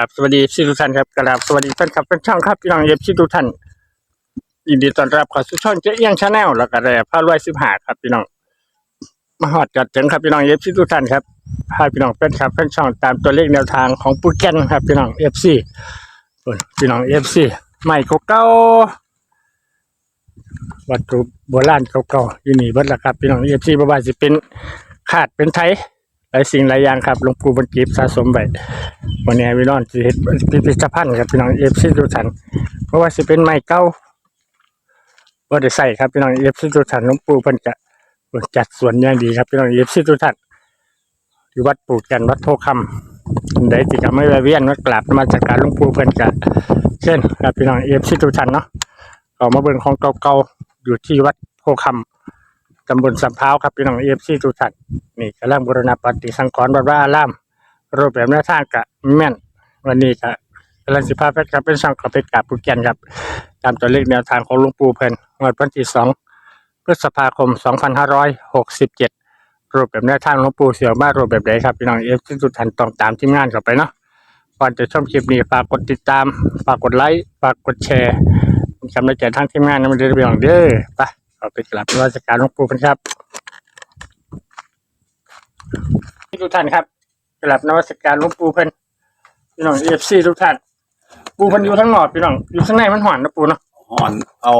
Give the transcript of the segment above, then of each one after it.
ครับสวัสดีทุกท่านครับกราบสวัสดีท่านครับเป็นช่องครับพี่น้องเอฟซีทุกท่านยินดีต้อนรับเข้าสู่ช่องเจ๊เอียงชาแนลแล้วก็แร่ผ้ารวยสิบหาครับพี่น้องมาหอดกัดถึงครับพี่น้องเอฟซีทุกท่านครับพาพี่น้องเป็นครับเป็นช่องตามตัวเลขแนวทางของปูแกนครับพี่น้องเอฟซีพี่น้องเอฟซีใหม่เก่าวัตถุโบราณเก่าๆอยู่นี่เบิดละครับพี่น้องเอฟซีบ่ว่าสิเป็นขาดเป็นไทย หลายสิ่งหลายอย่างครับหลวงปู่บรรจีบสะสมไว้วันนี้วินอนสิเฮ็ดพิพิธภัณฑ์ครับพี่น้องเอฟซีทุกท่านเพราะว่าสิเป็นไม้เก่าบ่ได้ใส่ครับพี่น้องเอฟซีทุกท่านหลวงปู่เพิ่นจะจัดสวนอย่างดีครับพี่น้องเอฟซีทุกท่านที่วัดปู่แก่นวัดโพคำได้ที่ก็ไม่แวะเวียนมากราบมาจากการหลวงปู่เพิ่นก็เช่นครับพี่น้องเอฟซีทุกท่านเนาะก็มาเบิ่งของเก่าๆอยู่ที่วัดโพคำ ตำบลสำพาวครับพี่น้องเอฟซีทุกท่านนี่กำลังบูรณปฏิสังขรณ์วัดว่าอารามรูปแบบแนวทางกะแม่น วันนี้กะกำลังสิพาไปครับเป็นช่องกับเพชรกับปูแกนครับ ตามตัวเลขแนวทางของหลวงปู่เพิ่นงวดวันที่สองพฤษภาคม 2567 รูปแบบแนวทางหลวงปู่เสี่ยวมารูปแบบไหนครับพี่น้องเอฟที่ทุกท่านต้องตามทีมงานเข้าไปเนาะก่อนจะชมคลิปนี้ฝากกดติดตามฝากกดไลค์ฝากกดแชร์นกำลังใจทางทีมงานนะมันจะเป็นอย่างเด้อไป เอาไปกลับนมัสการหลวงปู่เพิ่นครับทุกท่านครับกลับนวัตการหลวงปู่เพิ่นพี่น้องเอฟซีทุกท่านปูเพิ่นอยู่ทั้งหนอดพี่น้องอยู่ข้างในมันหอนนะปูเนาะห่อนเอา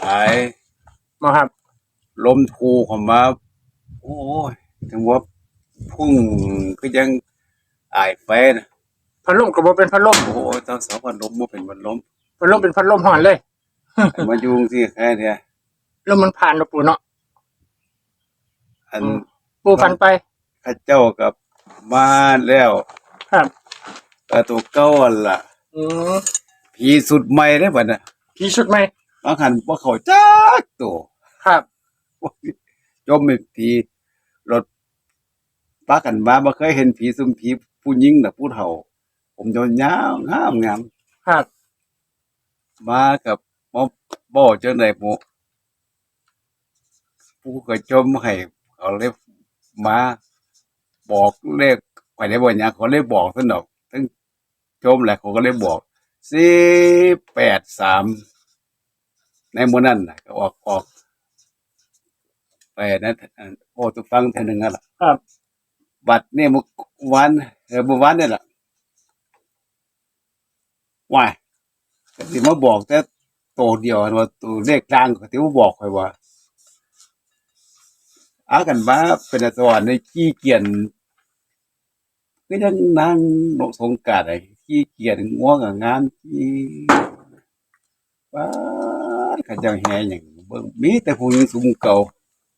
สายมาครับลมทูเข้ามาโอ้ยถึงว่าพุ่งก็ยังอายไฟนะพัดลมก็บ่เป็นพัดลมโอ้โหตอนสาวพันลมบ่เป็นพันลมพัดลมเป็นพัดลมหอนเลยมายุงที่แค่เนี่ย ลมมันผ่านนะปูเนาะอันอืมปูฟันไปข้าเจ้ากับมาแล้วครับแต่ตัวเก่าอันล่ะอืมผีสุดใหม่ได้บัดน่ะพี่ชุดไหมบางหันบ่เข้าจักตัวครับจมไม่ผีรถปากันมาบ่เคยเห็นผีซุ่มผีผู้หญิงน่ะผู้เฒ่า ผมยาวๆงามงามครับ มากับบ่บ่จังได๋หมู ผู้ก็จมให้เขาเลยมาบอกเลขไปได้บ่หยังเขาเลยบอกซะดอกทั้งจมแหละเขาก็เลยบอก483ในหมื้อนั้นน่ะก็ออกออกไปนั้นอันโอ้ตุฟังเท่านึงนั่นล่ะครับ บัตรนี่มื้อวันเออมื้อวานนี่ล่ะว้ายก็สิมาบอกแต่ตัวเดียวว่าตัวเลขกลางก็สิมาบอกข่อยว่า อากันมาเป็นอัตวันในขี้เกียจก็ยังนางนกสงกรารไอ้ขี้เกียจง่วงกับงานที่ป้าดเขาเจ้าแห่หยังเบิ่งมีแต่ผู้หญิงสูงเก่า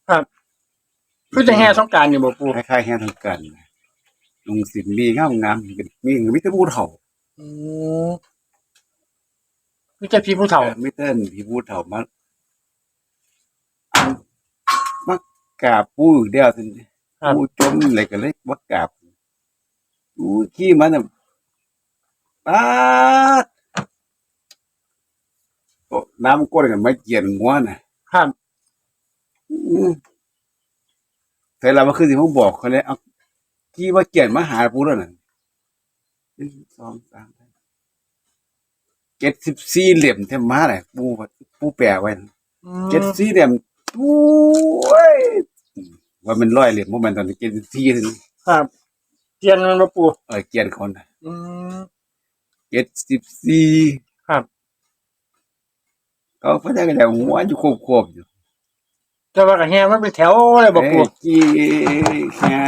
ครับคือจะแห่สงกรารอยู่บ่ปูคล้ายๆแห่ทางกันลุงสินมีงามงามๆเป็นมีมิตรผู้เฒ่าอืมคือจะพี่ผู้เฒ่ามิตรพี่ผู้เฒ่ามามั กกราบปูอยู่เดียวสิครับ ปูจมเลยก็เลยมักกราบปูขี้มันน่ะปาดโอ้น้ำก้นกันไม่เกียนงัวน่ะ ครับ อืมแต่เรามาคือสิผมบอกเขาเลยเอาขี้ว่าเกียนมาหาปูแล้วน่ะหนึ่งสองสามเจ็ดสิบสี่เหลี่ยมเทมมาเลยปูว่าปูแปลไว้น่ะอืมเจ็ดสี่เหลี่ยมโอ้ย ว่ามันร้อยเหลี่ยมพวกมันตอนนี้เจ็ดสิบสี่ถึงครับเทียนมันบ่ปูเออเกียนคนน่ะอืมเจ็ดสิบสี่ครับเขาพระเจ้าก็จะหัวอยู่ควบๆอยู่แต่ว่าก็แห่มันเป็นแถวเลยบ่ปูเอ้ยจี้แค่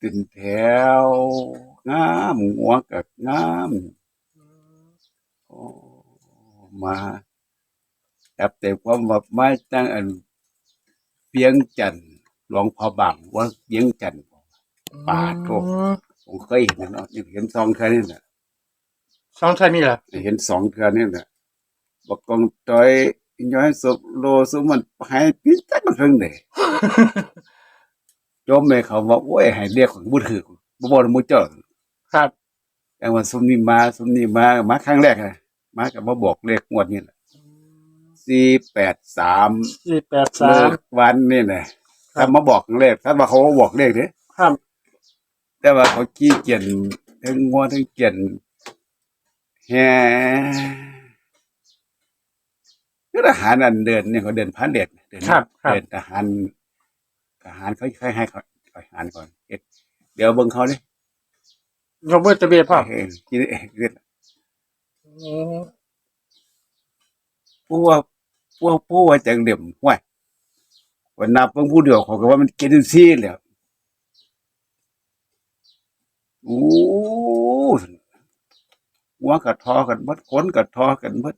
ตึนแถวงามหัวกับงามโอ้มาจับแต่ความว่ามาตั้งอัน เปียงจันทน์หลวงพ่อบางว่าเปียงจันทน์ปาดโถ่อืมผมเคยเห็นนะเนาะเห็นสองเทือนี่แหละสองเท่านี้เหรอเห็นสองเทือนี่แหละบอกกองจอยย้อยศพโลสุมันหายพิษจักมันเพิ่งเด้โยมแม่เขาว่าโอ้ยให้เรียกของบุตรคือบ่บ่มุเจ้าครับแต่ว่าซุมนี้มาซุมนี้มามาครั้งแรกอะมาก็มาบอกเลขงวดนี่แหละ483 สี่แปดสามเลิกวันนี่แหละถ้ามาบอกเลขถ้าว่าเขาบอกเลขเด้ครับแต่แต่ว่าเขาขี้เกียจทั้งงัวทั้งเกียจแฮ่ก็ทหารอันเดินเนี่ยเขาเดินผ่านเด็ดเดินครับครับเดินทหารทหารเขาให้ให้เขาทหารก่อนเอ็ดเดี๋ยวเบิ่งเขาดิยกมือตะเบียพ่อเอ้ยกินเอ้ยเรียกอืมผู้ว่า ผู้ว่าผู้ว่าจังเดี่ยมห้วยวันนับเพิ่งผู้เดียวเขาก็ว่ามันกินซี่แหล้วโอ้หัวกัดทอกันหมดขนกัดทอกันหมด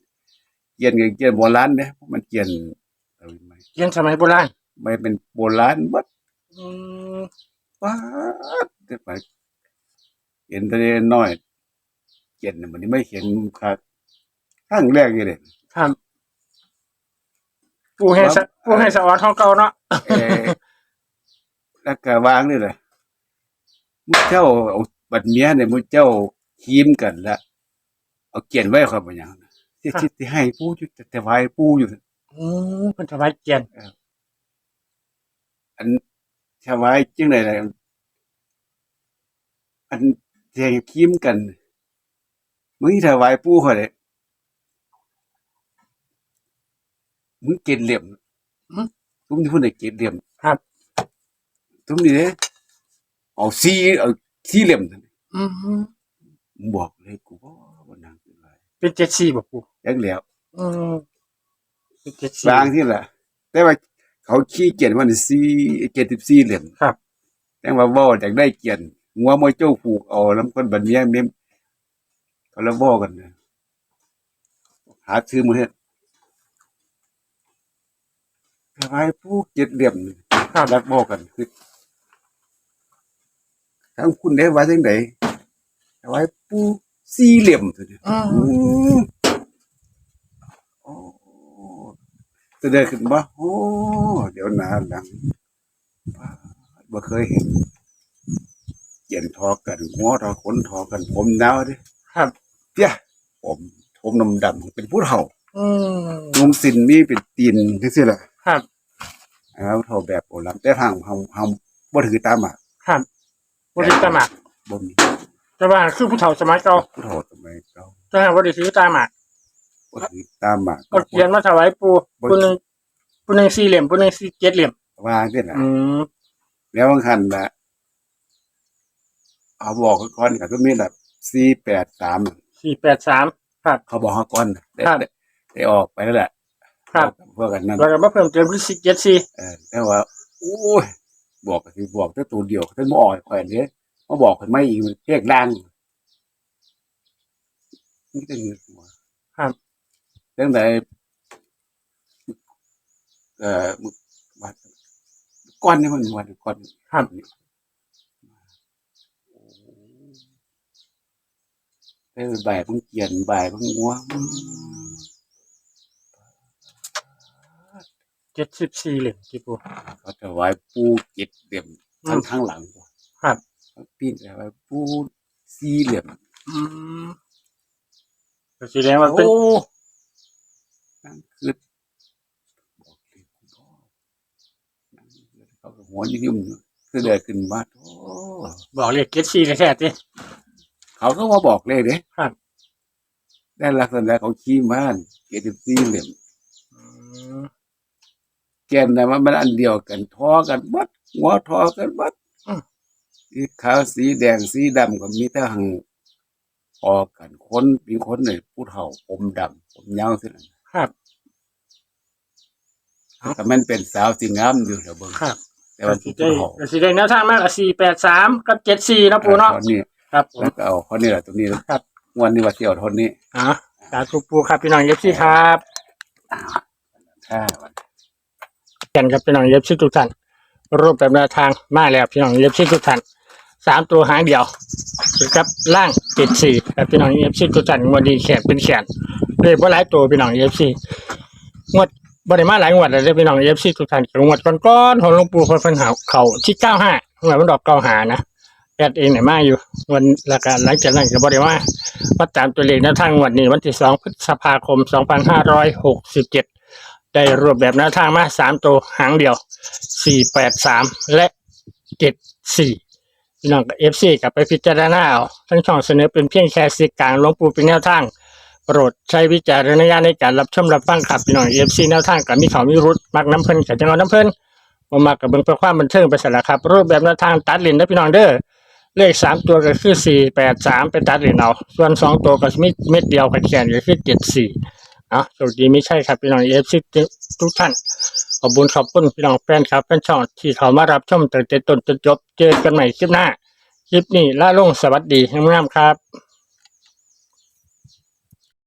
เกียนกับเกียนโบราณเนี่ยมันเกียนเอาไหมเรียนสมัยโบราณไม่เป็นโบราณหมดอืมว้าดเดี๋ยวไปเห็นแต่น้อยเกียนเนี่ยมันไม่เห็นครับครั้งแรกนี่เลยครับ ปูให้สะปูให้สะออนท้องเก่าเนาะเอ่อแล้วก็วางนี่แหละมุเจ้าเอาบัดเมียเนี่ยมุเจ้าคีมกันละเอาเกียนไว้ครับบางอย่างนะที่ที่ที่ให้ปูอยู่แต่แต่ไว้ปูอยู่อืมเป็นสมัยเกียนอันชาวไว้จึงไหนอะไรอันแทงคีมกันมึงถวายปูเขาเลย มึงเกณฑ์เหลี่ยมทุกที่พูดในเกณฑ์เหลี่ยมครับทุกนี้เนี่ยเอาซีเอาซีเหลี่ยมอืมบอกเลยกูว่าวันนั้นเป็นไรเป็นเจ็ดสี่บอกปูยังแล้วอืมเป็นเจ็ดสี่บางที่แหละแต่ว่าเขาขี้เกียจวันซีเกียรติซีเหลี่ยมครับ แต่ว่าว่าจากได้เกียรติงัวมวยเจ้าผูกเอาแล้วคนบันเมียเมมเขาแล้วว่ากันนะหาซื้อมือเฮ็ด ทำไมผู้เกียรติเหลี่ยมครับรักบอกกันคือทั้งคุณได้ว่าจังไดทำไมผู้สี่เหลี่ยมตัวเนี้อืมอืมโอ้จะเดินขึ้นบ่โอ้เดี๋ยวหนาหลังบ่เคยเห็นเขียนทอกันหัวทอขนทอกัน ผมยาวเดิครับเปี้ยผมผมนำดำเป็นผู้เฒ่าอืมนุ่งสินมีเป็นตีนจังซี่ล่ะครับ เอาเท่าแบบโบราณแต่ทางเฮาเฮาบ่ถือตามอะครับบริตาหมากบ่มีแต่ว่าคือผู้เฒ่าสมัยเก่าผู้เฒ่าสมัยเก่าจะให้บริถือตาหมากบ่ถือตามอะเอาเขียนมาถวายปูปูหนึ่งปูหนึ่งสี่เหลี่ยมปูหนึ่งสี่เจ็ดเหลี่ยมว่าจังล่ะอืมแล้วบางคันน่ะเอาบอกเขาก่อนก็มีแบบ483 สี่แปดสามครับ เขาบอกเขาก่อนได้ครับได้ได้ออกไปแล้วแหละ ครับเพื่อกันนั่นแล้วก็มาเพิ่มเติมคือสี่เจ็ดสี่เออแต่ว่าโอ้ยบอกก็คือบอกแต่ตัวเดียวท่านบ่ออกแขวนนี้มาบอกคนไม่อีกเรียกดังนี่เป็นเงินหัวครับเรื่องใดเอ่อมึกวัดก้อนนี่มันวันก้อนครับเออบ่ายเพิ่งเกียนบ่ายเพิ่งงัว เจ็ดสิบสี่เหลี่ยมที่ปู เขาจะไว้ปูเจ็ดเหลี่ยมอืทั้งมข้างหลังครับพี่จะไว้ปูสี่เหลี่ยมอืมก็แสดงว่าเป็นโอ้นั่นคือบอกเลยคุณพ่อนั่นคือเขาก็หัวยิ้มๆคือเดินขึ้นมาโอ้บอกเลยเจ็ดสี่แท้ๆสิเขาก็มาบอกเลยเด้ครับ ได้ลักษณะเขาขี้ม้านเกติสี่เหลี่ยม อืม แกนนะมันมันอันเดียวกันทอกันบัดหัวทอกันบัดสีขาวสีแดงสีดำก็มีแต่หังพอกันคนมีคนเนี่ยผู้เฒ่าผมดำผมยาวสินั้นครับแต่มันเป็นสาวสีงามอยู่เดี๋ยวเบิ่งครับแต่ว่าก็สิผู้ได้เฒ่าก็สิได้แนวทางมากกับสี่แปดสามกับเจ็ดสี่นาะปูเนาะตอนนี้ครับผมแล้วก็เอาคนนี้แหละตัวนี้นะครับวันนี้ว่าเที่ยวทนนี้อะสาธุปูครับพี่น้องเย็บซี่ครับถ้าวั นกันครับพี่น้องเย็บซี่ทุกท่านรูปแบบแนวทางมาแล้วพี่น้องเย็บซี่ทุกท่านสามตัวหางเดียวครับล่างเจ็ดสี่ครับพี่น้องเย็บซี่ทุกท่านงวันนี้แขกเป็นแขนเลยเพราหลายตัวพี่น้องเย็บซีงวดบริมาหลายงวดเลยเด้อพี่น้องเย็บซี่ทุกท่านงวดก้อนๆของหลวงปู่เพิ่นหาเขาที่เก้าห้างวดมันดอกเก้าหานะแอดเองเนี่ยมาอยู่วันหละกันหลังจากนั้นก็บริมามาตามตัวเลขนวทางงวดนี้วันที่สองพฤษภาคมสองพันห้าร้อยหกสิบเจ็ด ได้รูปแบบแนวทางมาสามตัวหางเดียวสี่แปดสามและเจ็ดสี่พี่น้องเอฟซีกับไปพิจารณาเอาทั้งช่องเสนอเป็นเพียงแค่สื่กลางหลวงปู่เป็นแนวทางโปรดใช้วิจารณญาณในการรับชมรับฟังครับพี่น้องเอฟซีแนวทางกับมีเขามีรุดมักน้ำเพลินกับจังหวัดน้ำเพลินบ่มักกับเบิ่งเพื่อความบันเทิงไปสละครับ รูปแบบแนวทางตัดลินได้อพี่น้องเด้อเลขสามตัวก็คือสี่แปดสามเป็นตัดลินเอาส่วนสองตัวก็มีเม็ดเดียวกับแขนก็คือเจ็ดสี่ อะสวัสดีไม่ใช่ครับพี่น้องเอฟซีทุกท่าน ขอบคุณขอบคุณพี่น้องแฟนครับแฟนช่องที่เขามารับชมตั้งแต่ต้นจนจบ เจอกันใหม่คลิปหน้า คลิปนี้ล่าลงสวัสดีงามๆครับ